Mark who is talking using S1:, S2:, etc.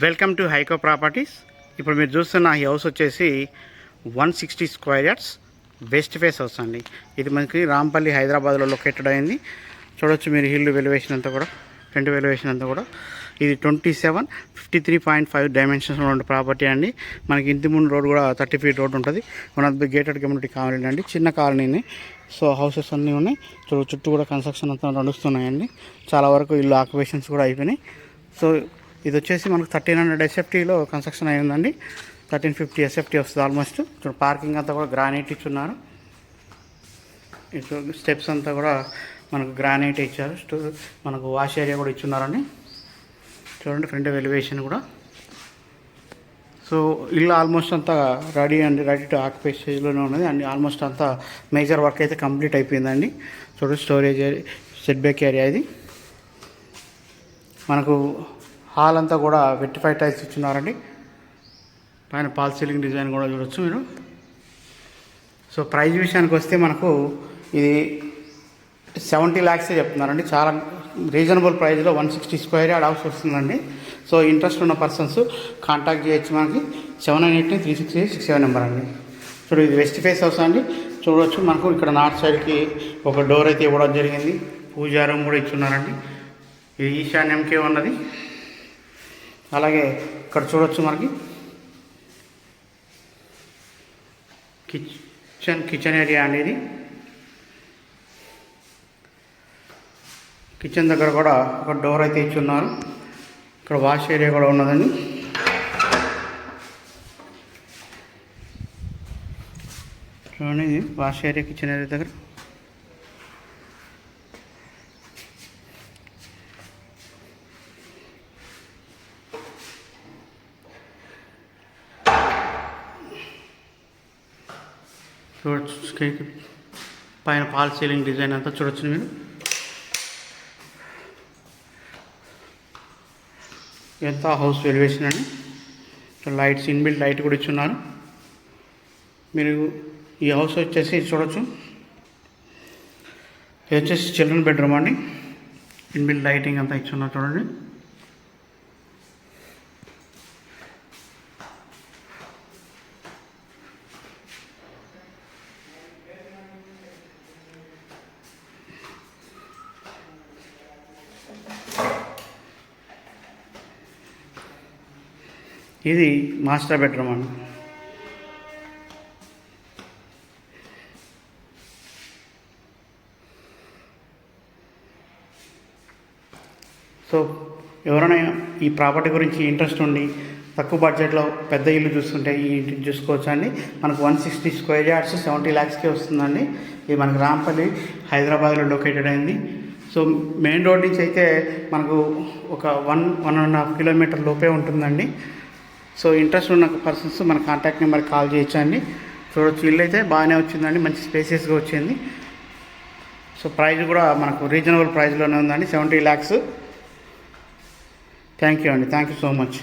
S1: Welcome to హైకో properties. ఇప్పుడు మీరు చూస్తున్న ఈ హౌస్ వచ్చేసి one sixty square yards west face house అండి. ఇది మనకి రాంపల్లి హైదరాబాద్లో లొకేటెడ్ అయింది. చూడొచ్చు మీరు హిల్ వెలివేషన్ అంతా కూడా ఫ్రంట్ వెలివేషన్ అంతా కూడా. ఇది twenty seven fifty three point five dimensions ఉన్న ప్రాపర్టీ అండి. మనకి ఇంటి ముందు రోడ్ కూడా థర్టీ ఫీట్ రోడ్ ఉంటుంది. One of the gated community colony అండి. చిన్న కాలనీని. సో హౌసెస్ అన్నీ ఉన్నాయి. చుట్టూ కూడా కన్స్ట్రక్షన్ అంతా నడుస్తున్నాయండి. చాలా వరకు ఇల్లు ఆక్యుపేషన్స్ కూడా అయిపోయినాయి. సో ఇది వచ్చేసి మనకు థర్టీన్ హండ్రెడ్ ఎస్ఎఫ్టీలో కన్స్ట్రక్షన్ అయిందండి థర్టీన్ ఫిఫ్టీ ఎస్ఎఫ్టీ వస్తుంది ఆల్మోస్ట్ ఇప్పుడు పార్కింగ్ అంతా కూడా గ్రానైట్ ఇచ్చున్నారు. ఇటు స్టెప్స్ అంతా కూడా మనకు గ్రానైట్ ఇచ్చారు. మనకు వాష్ ఏరియా కూడా ఇచ్చున్నారండి. చూడండి ఫ్రంట్ ఎలివేషన్ కూడా. సో ఇల్లు ఆల్మోస్ట్ అంతా రెడీ అండి. రెడీ టు ఆక్యుపై స్టేజ్లోనే ఉన్నది. అండ్ ఆల్మోస్ట్ అంతా మేజర్ వర్క్ అయితే కంప్లీట్ అయిపోయిందండి. చూడండి స్టోరేజ్ సెట్ బ్యాక్ ఏరియా ఇది. మనకు హాల్ అంతా కూడా వెట్టిఫై టైల్స్ ఇచ్చున్నారండి. పైన పాల్ సీలింగ్ డిజైన్ కూడా చూడొచ్చు మీరు. సో ప్రైజ్ విషయానికి వస్తే మనకు ఇది సెవెంటీ ల్యాక్సే చెప్తున్నారండి. చాలా రీజనబుల్ ప్రైస్లో one sixty square yard house వస్తుందండి. సో ఇంట్రెస్ట్ ఉన్న పర్సన్స్ కాంటాక్ట్ చేయొచ్చు మనకి. Seven nine eight three six eight six seven number అండి. చూడు ఇది వెస్ట్ ఫేస్ హౌస్ అండి. చూడవచ్చు మనకు ఇక్కడ నార్త్ సైడ్కి ఒక డోర్ అయితే ఇవ్వడం జరిగింది. పూజారం కూడా ఇచ్చున్నారండి. ఇది ఈశాన్యంకే ఉన్నది. అలాగే ఇక్కడ చూడొచ్చు మనకి. కిచెన్ కిచెన్ ఏరియా అనేది. కిచెన్ దగ్గర కూడా ఒక డోర్ అయితే ఇచ్చి ఉన్నారు. ఇక్కడ వాష్ ఏరియా కూడా ఉన్నదండి. చూడండి వాష్ ఏరియా కిచెన్ ఏరియా దగ్గర. చూడొచ్చు పైన పాల్ సీలింగ్ డిజైన్ అంతా చూడొచ్చు మీరు ఎంత హౌస్ వెలివేషన్ అండి. లైట్స్ ఇన్బిల్ట్ లైట్ కూడా ఇచ్చున్నారు. మీరు ఈ హౌస్ వచ్చేసి చూడొచ్చు. ఇది వచ్చేసి చిల్డ్రన్ బెడ్రూమ్ అండి. ఇన్బిల్ట్ లైటింగ్ అంతా ఇచ్చున్నారు చూడండి. ఇది మాస్టర్ బెడ్రూమ్ అండి. సో ఎవరైనా ఈ ప్రాపర్టీ గురించి ఇంట్రెస్ట్ ఉండి తక్కువ బడ్జెట్లో పెద్ద ఇల్లు చూస్తుంటే ఈ ఇంటిని చూసుకోవచ్చు అండి? మనకు one sixty square yards seventy ల్యాక్స్కే వస్తుందండి. ఇది మనకు రాంపల్లి హైదరాబాద్లో లొకేటెడ్ అయింది. సో మెయిన్ రోడ్ నుంచి అయితే మనకు ఒక one one and half kilometer లోపే ఉంటుందండి. సో ఇంట్రెస్ట్ ఉన్న పర్సన్స్ మన కాంటాక్ట్ నెంబర్ కాల్ చేయొచ్చండి చూడొచ్చు ఇల్లు అయితే బాగానే వచ్చిందండి. మంచి స్పేసెస్గా వచ్చింది. సో ప్రైస్ కూడా మనకు రీజనబుల్ ప్రైస్లోనే ఉందండి. సెవెంటీ ల్యాక్స్ థ్యాంక్ యూ అండి. Thank you so much